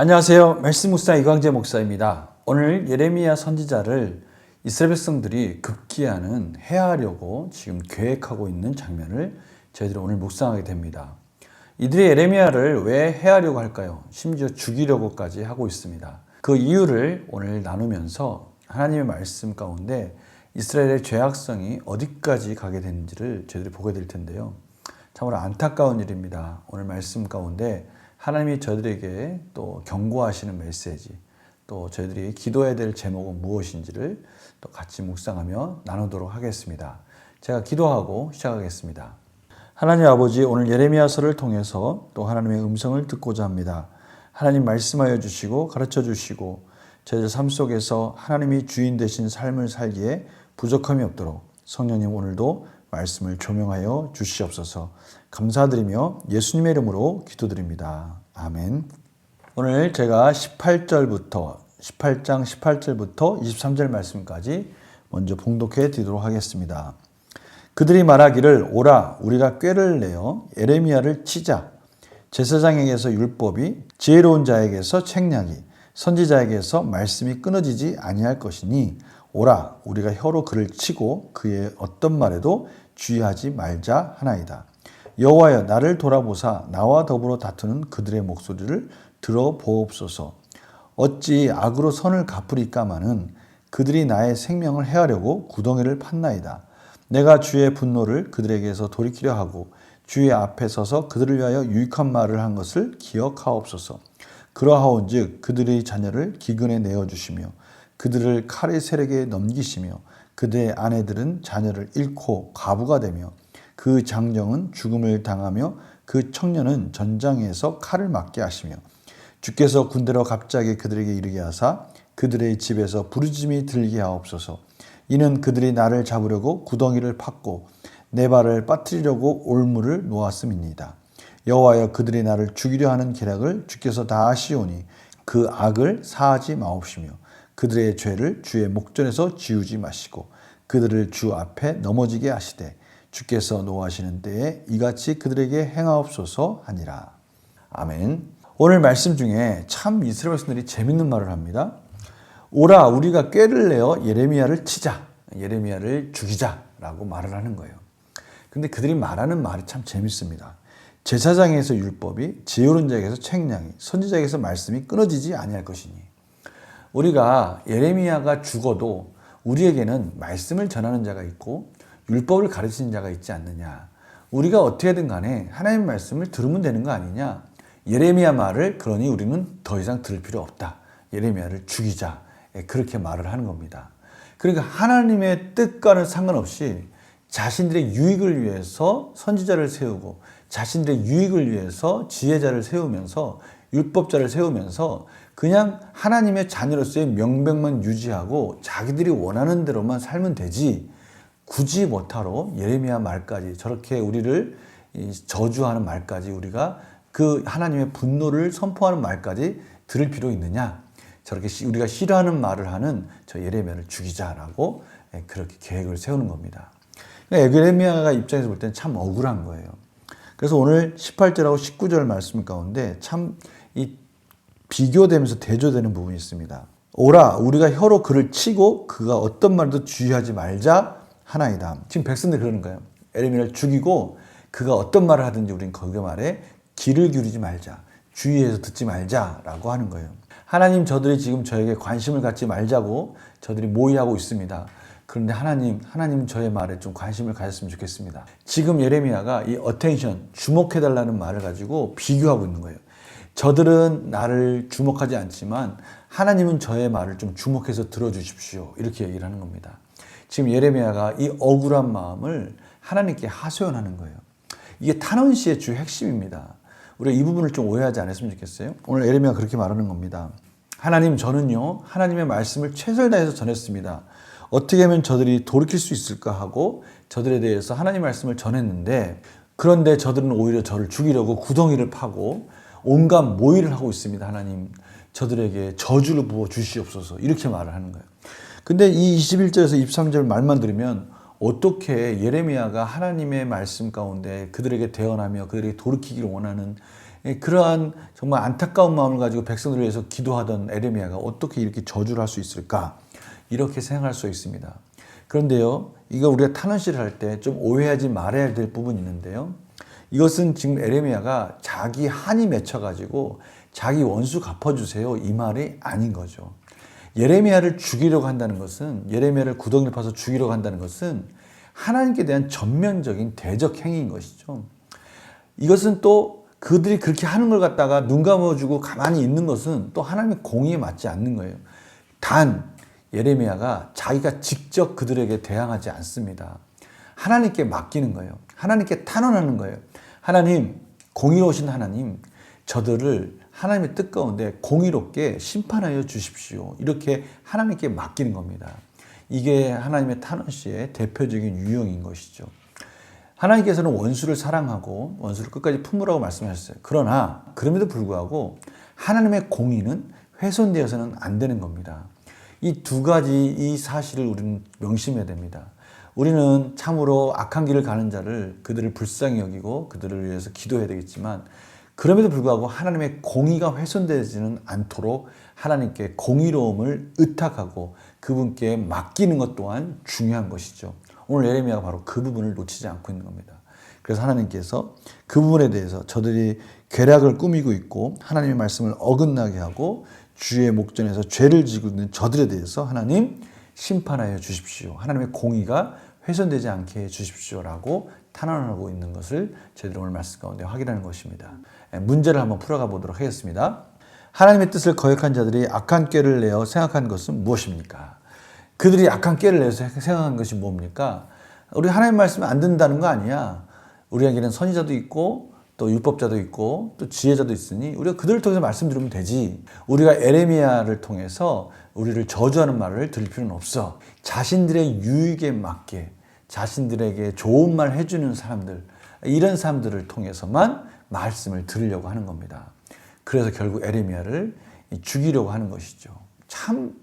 안녕하세요. 말씀 목사 이광재 목사입니다. 오늘 예레미야 선지자를 이스라엘 백성들이 급기야는 해하려고 지금 계획하고 있는 장면을 저희들이 오늘 묵상하게 됩니다. 이들이 예레미야를 왜 해하려고 할까요? 심지어 죽이려고까지 하고 있습니다. 그 이유를 오늘 나누면서 하나님의 말씀 가운데 이스라엘의 죄악성이 어디까지 가게 되는지를 저희들이 보게 될 텐데요. 참으로 안타까운 일입니다. 오늘 말씀 가운데 하나님이 저희들에게 또 경고하시는 메시지, 또 저희들이 기도해야 될 제목은 무엇인지를 또 같이 묵상하며 나누도록 하겠습니다. 제가 기도하고 시작하겠습니다. 하나님 아버지, 오늘 예레미야서를 통해서 또 하나님의 음성을 듣고자 합니다. 하나님 말씀하여 주시고 가르쳐 주시고 저희들 삶 속에서 하나님이 주인 되신 삶을 살기에 부족함이 없도록 성령님 오늘도 말씀을 조명하여 주시옵소서 감사드리며 예수님의 이름으로 기도드립니다. 아멘. 오늘 제가 18절부터 18장 18절부터 23절 말씀까지 먼저 봉독해 드리도록 하겠습니다. 그들이 말하기를 오라 우리가 꾀를 내어 에레미야를 치자 제사장에게서 율법이 지혜로운 자에게서 책략이 선지자에게서 말씀이 끊어지지 아니할 것이니 오라 우리가 혀로 그를 치고 그의 어떤 말에도 주의하지 말자 하나이다. 여호와여 나를 돌아보사 나와 더불어 다투는 그들의 목소리를 들어보옵소서. 어찌 악으로 선을 갚으리까마는 그들이 나의 생명을 해하려고 구덩이를 팠나이다. 내가 주의 분노를 그들에게서 돌이키려 하고 주의 앞에 서서 그들을 위하여 유익한 말을 한 것을 기억하옵소서. 그러하온즉 그들의 자녀를 기근에 내어 주시며 그들을 칼의 세력에 넘기시며 그들의 아내들은 자녀를 잃고 과부가 되며 그 장정은 죽음을 당하며 그 청년은 전장에서 칼을 맞게 하시며 주께서 군대로 갑자기 그들에게 이르게 하사 그들의 집에서 부르짐이 들게 하옵소서. 이는 그들이 나를 잡으려고 구덩이를 팠고 내 발을 빠뜨리려고 올무를 놓았음이니이다. 여호와여 그들이 나를 죽이려 하는 계략을 주께서 다 아시오니 그 악을 사하지 마옵시며 그들의 죄를 주의 목전에서 지우지 마시고 그들을 주 앞에 넘어지게 하시되 주께서 노하시는 때에 이같이 그들에게 행하옵소서 하니라. 아멘. 오늘 말씀 중에 참 이스라엘 백성들이 재밌는 말을 합니다. 오라 우리가 꾀를 내어 예레미야를 치자. 예레미야를 죽이자라고 말을 하는 거예요. 근데 그들이 말하는 말이 참 재밌습니다. 제사장에서 율법이 지혜로운 자에게서 책량이 선지자에게서 말씀이 끊어지지 아니할 것이니 우리가 예레미야가 죽어도 우리에게는 말씀을 전하는 자가 있고 율법을 가르치는 자가 있지 않느냐. 우리가 어떻게든 간에 하나님 말씀을 들으면 되는 거 아니냐. 예레미야 말을 그러니 우리는 더 이상 들을 필요 없다. 예레미야를 죽이자. 예, 그렇게 말을 하는 겁니다. 그러니까 하나님의 뜻과는 상관없이 자신들의 유익을 위해서 선지자를 세우고 자신들의 유익을 위해서 지혜자를 세우면서 율법자를 세우면서 그냥 하나님의 자녀로서의 명백만 유지하고 자기들이 원하는 대로만 살면 되지 굳이 못하러 예레미야 말까지 저렇게 우리를 저주하는 말까지 우리가 그 하나님의 분노를 선포하는 말까지 들을 필요 있느냐 저렇게 우리가 싫어하는 말을 하는 저 예레미야를 죽이자라고 예, 그렇게 계획을 세우는 겁니다. 그러니까 예레미야가 입장에서 볼 때는 참 억울한 거예요. 그래서 오늘 18절하고 19절 말씀 가운데 참 이 비교되면서 대조되는 부분이 있습니다. 오라 우리가 혀로 그를 치고 그가 어떤 말도 주의하지 말자 하나이다. 지금 백성들 그러는 거예요. 에레미야를 죽이고 그가 어떤 말을 하든지 우리는 거기에 말에 귀를 기울이지 말자. 주의해서 듣지 말자라고 하는 거예요. 하나님 저들이 지금 저에게 관심을 갖지 말자고 저들이 모의하고 있습니다. 그런데 하나님, 하나님 저의 말에 좀 관심을 가졌으면 좋겠습니다. 지금 예레미야가 이 어텐션, 주목해달라는 말을 가지고 비교하고 있는 거예요. 저들은 나를 주목하지 않지만 하나님은 저의 말을 좀 주목해서 들어주십시오. 이렇게 얘기를 하는 겁니다. 지금 예레미야가 이 억울한 마음을 하나님께 하소연하는 거예요. 이게 탄원시의 주 핵심입니다. 우리가 이 부분을 좀 오해하지 않았으면 좋겠어요. 오늘 예레미야가 그렇게 말하는 겁니다. 하나님 저는요 하나님의 말씀을 최선을 다해서 전했습니다. 어떻게 하면 저들이 돌이킬 수 있을까 하고 저들에 대해서 하나님 말씀을 전했는데 그런데 저들은 오히려 저를 죽이려고 구덩이를 파고 온갖 모의를 하고 있습니다. 하나님 저들에게 저주를 부어 주시옵소서 이렇게 말을 하는 거예요. 근데 이 21절에서 23절 말만 들으면 어떻게 예레미야가 하나님의 말씀 가운데 그들에게 대언하며 그들에게 돌이키기를 원하는 예, 그러한 정말 안타까운 마음을 가지고 백성들을 위해서 기도하던 에레미야가 어떻게 이렇게 저주를 할 수 있을까? 이렇게 생각할 수 있습니다. 그런데요, 이거 우리가 탄원시를 할 때 좀 오해하지 말아야 될 부분이 있는데요. 이것은 지금 에레미야가 자기 한이 맺혀가지고 자기 원수 갚아주세요 이 말이 아닌 거죠. 예레미야를 죽이려고 한다는 것은 예레미야를 구덩이를 파서 죽이려고 한다는 것은 하나님께 대한 전면적인 대적 행위인 것이죠. 이것은 또 그들이 그렇게 하는 걸 갖다가 눈 감아주고 가만히 있는 것은 또 하나님의 공의에 맞지 않는 거예요. 단 예레미야가 자기가 직접 그들에게 대항하지 않습니다. 하나님께 맡기는 거예요. 하나님께 탄원하는 거예요. 하나님, 공의로우신 하나님, 저들을 하나님의 뜻 가운데 공의롭게 심판하여 주십시오. 이렇게 하나님께 맡기는 겁니다. 이게 하나님의 탄원시의 대표적인 유형인 것이죠. 하나님께서는 원수를 사랑하고 원수를 끝까지 품으라고 말씀하셨어요. 그러나 그럼에도 불구하고 하나님의 공의는 훼손되어서는 안 되는 겁니다. 이 두 가지 이 사실을 우리는 명심해야 됩니다. 우리는 참으로 악한 길을 가는 자를 그들을 불쌍히 여기고 그들을 위해서 기도해야 되겠지만 그럼에도 불구하고 하나님의 공의가 훼손되지는 않도록 하나님께 공의로움을 의탁하고 그분께 맡기는 것 또한 중요한 것이죠. 오늘 예레미야가 바로 그 부분을 놓치지 않고 있는 겁니다. 그래서 하나님께서 그 부분에 대해서 저들이 괴락을 꾸미고 있고 하나님의 말씀을 어긋나게 하고 주의 목전에서 죄를 지고 있는 저들에 대해서 하나님 심판하여 주십시오. 하나님의 공의가 훼손되지 않게 해 주십시오라고 탄원하고 있는 것을 저희들 오늘 말씀 가운데 확인하는 것입니다. 예, 문제를 한번 풀어가 보도록 하겠습니다. 하나님의 뜻을 거역한 자들이 악한 꾀를 내어 생각한 것은 무엇입니까? 그들이 악한 꾀를 내서 생각한 것이 뭡니까? 우리 하나님 말씀을 안 듣는다는 거 아니야. 우리에게는 선지자도 있고 또 율법자도 있고 또 지혜자도 있으니 우리가 그들을 통해서 말씀 들으면 되지. 우리가 에레미야를 통해서 우리를 저주하는 말을 들을 필요는 없어. 자신들의 유익에 맞게 자신들에게 좋은 말 해주는 사람들 이런 사람들을 통해서만 말씀을 들으려고 하는 겁니다. 그래서 결국 에레미야를 죽이려고 하는 것이죠. 참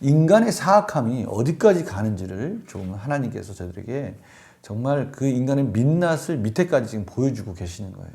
인간의 사악함이 어디까지 가는지를 조금 하나님께서 저들에게 정말 그 인간의 민낯을 밑에까지 지금 보여주고 계시는 거예요.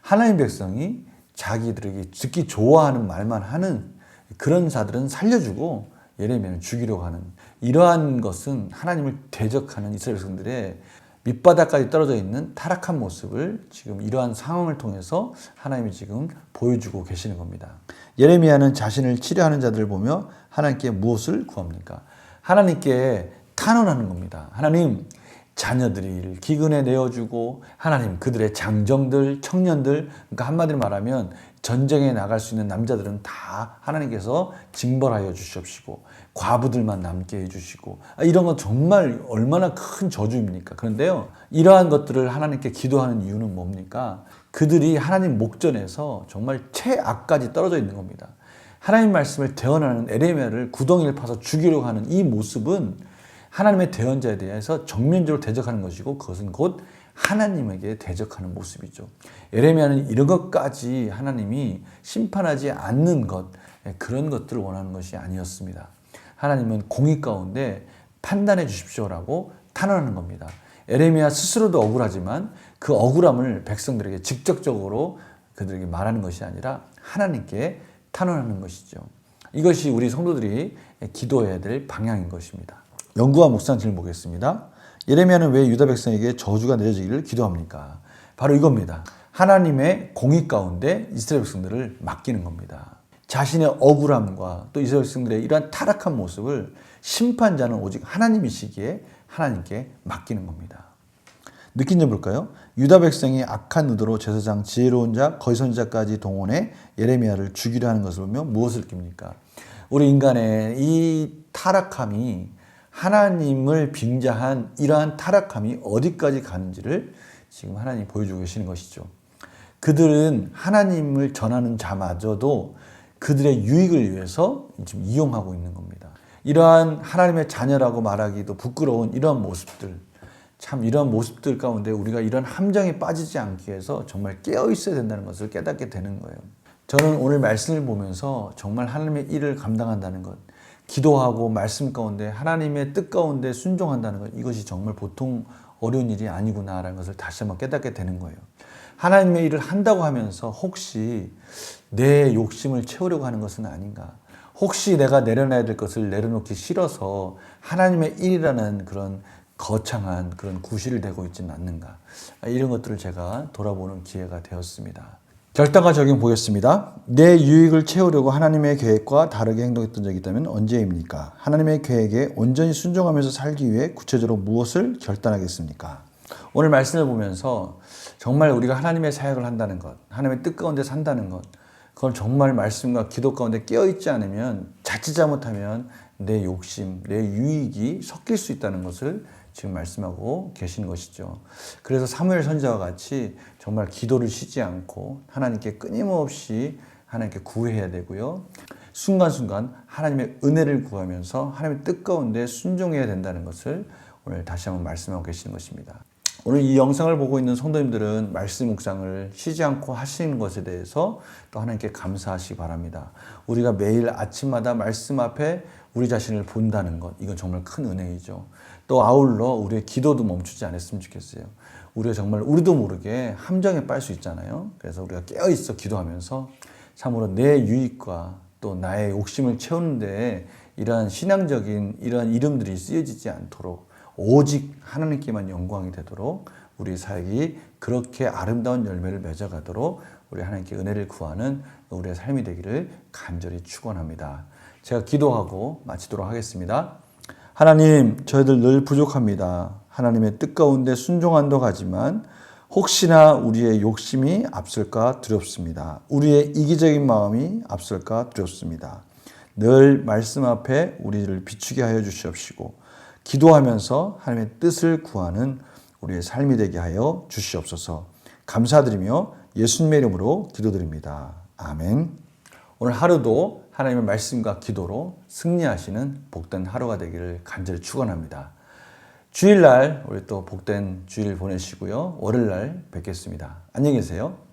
하나님 백성이 자기들에게 듣기 좋아하는 말만 하는 그런 자들은 살려주고 예레미야는 죽이려고 하는 이러한 것은 하나님을 대적하는 이스라엘 백성들의 밑바닥까지 떨어져 있는 타락한 모습을 지금 이러한 상황을 통해서 하나님이 지금 보여주고 계시는 겁니다. 예레미야는 자신을 치료하는 자들을 보며 하나님께 무엇을 구합니까? 하나님께 탄원하는 겁니다. 하나님, 자녀들이 기근에 내어주고 하나님 그들의 장정들, 청년들, 그러니까 한마디로 말하면 전쟁에 나갈 수 있는 남자들은 다 하나님께서 징벌하여 주시옵시고 과부들만 남게 해주시고 아, 이런 건 정말 얼마나 큰 저주입니까? 그런데요 이러한 것들을 하나님께 기도하는 이유는 뭡니까? 그들이 하나님 목전에서 정말 최악까지 떨어져 있는 겁니다. 하나님 말씀을 대언하는 에레미야를 구덩이를 파서 죽이려고 하는 이 모습은 하나님의 대언자에 대해서 정면적으로 대적하는 것이고 그것은 곧 하나님에게 대적하는 모습이죠. 예레미야는 이런 것까지 하나님이 심판하지 않는 것 예, 그런 것들을 원하는 것이 아니었습니다. 하나님은 공의 가운데 판단해 주십시오라고 탄원하는 겁니다. 에레미야 스스로도 억울하지만 그 억울함을 백성들에게 직접적으로 그들에게 말하는 것이 아니라 하나님께 탄원하는 것이죠. 이것이 우리 성도들이 기도해야 될 방향인 것입니다. 연구와 묵상 질문 보겠습니다. 예레미야는 왜 유다 백성에게 저주가 내려지기를 기도합니까? 바로 이겁니다. 하나님의 공의 가운데 이스라엘 백성들을 맡기는 겁니다. 자신의 억울함과 또 이스라엘 백성들의 이러한 타락한 모습을 심판자는 오직 하나님이시기에 하나님께 맡기는 겁니다. 느낀 점 볼까요? 유다 백성이 악한 의도로 제사장 지혜로운 자 거의 선지자까지 동원해 예레미야를 죽이려 하는 것을 보면 무엇을 느낍니까? 우리 인간의 이 타락함이 하나님을 빙자한 이러한 타락함이 어디까지 가는지를 지금 하나님 보여주고 계시는 것이죠. 그들은 하나님을 전하는 자마저도 그들의 유익을 위해서 지금 이용하고 있는 겁니다. 이러한 하나님의 자녀라고 말하기도 부끄러운 이러한 모습들, 참 이러한 모습들 가운데 우리가 이런 함정에 빠지지 않기 위해서 정말 깨어 있어야 된다는 것을 깨닫게 되는 거예요. 저는 오늘 말씀을 보면서 정말 하나님의 일을 감당한다는 것, 기도하고 말씀 가운데 하나님의 뜻 가운데 순종한다는 것, 이것이 정말 보통 어려운 일이 아니구나라는 것을 다시 한번 깨닫게 되는 거예요. 하나님의 일을 한다고 하면서 혹시 내 욕심을 채우려고 하는 것은 아닌가? 혹시 내가 내려놔야 될 것을 내려놓기 싫어서 하나님의 일이라는 그런 거창한 그런 구실을 대고 있지는 않는가? 이런 것들을 제가 돌아보는 기회가 되었습니다. 결단과 적용 보겠습니다. 내 유익을 채우려고 하나님의 계획과 다르게 행동했던 적이 있다면 언제입니까? 하나님의 계획에 온전히 순종하면서 살기 위해 구체적으로 무엇을 결단하겠습니까? 오늘 말씀을 보면서 정말 우리가 하나님의 사역을 한다는 것, 하나님의 뜻 가운데 산다는 것, 그걸 정말 말씀과 기도 가운데 깨어 있지 않으면 자칫 잘못하면 내 욕심, 내 유익이 섞일 수 있다는 것을 지금 말씀하고 계신 것이죠. 그래서 사무엘 선지자와 같이 정말 기도를 쉬지 않고 하나님께 끊임없이 하나님께 구해야 되고요. 순간순간 하나님의 은혜를 구하면서 하나님의 뜻 가운데 순종해야 된다는 것을 오늘 다시 한번 말씀하고 계시는 것입니다. 오늘 이 영상을 보고 있는 성도님들은 말씀 묵상을 쉬지 않고 하시는 것에 대해서 또 하나님께 감사하시기 바랍니다. 우리가 매일 아침마다 말씀 앞에 우리 자신을 본다는 것, 이건 정말 큰 은혜이죠. 또 아울러 우리의 기도도 멈추지 않았으면 좋겠어요. 우리가 정말 우리도 모르게 함정에 빠질 수 있잖아요. 그래서 우리가 깨어있어 기도하면서 참으로 내 유익과 또 나의 욕심을 채우는데 이러한 신앙적인 이러한 이름들이 쓰여지지 않도록 오직 하나님께만 영광이 되도록 우리 사역이 그렇게 아름다운 열매를 맺어가도록 우리 하나님께 은혜를 구하는 우리의 삶이 되기를 간절히 축원합니다. 제가 기도하고 마치도록 하겠습니다. 하나님, 저희들 늘 부족합니다. 하나님의 뜻 가운데 순종한다고 하지만 혹시나 우리의 욕심이 앞설까 두렵습니다. 우리의 이기적인 마음이 앞설까 두렵습니다. 늘 말씀 앞에 우리를 비추게 하여 주시옵시고 기도하면서 하나님의 뜻을 구하는 우리의 삶이 되게 하여 주시옵소서. 감사드리며 예수님의 이름으로 기도드립니다. 아멘. 오늘 하루도 하나님의 말씀과 기도로 승리하시는 복된 하루가 되기를 간절히 축원합니다. 주일날 우리 또 복된 주일 보내시고요. 월요일날 뵙겠습니다. 안녕히 계세요.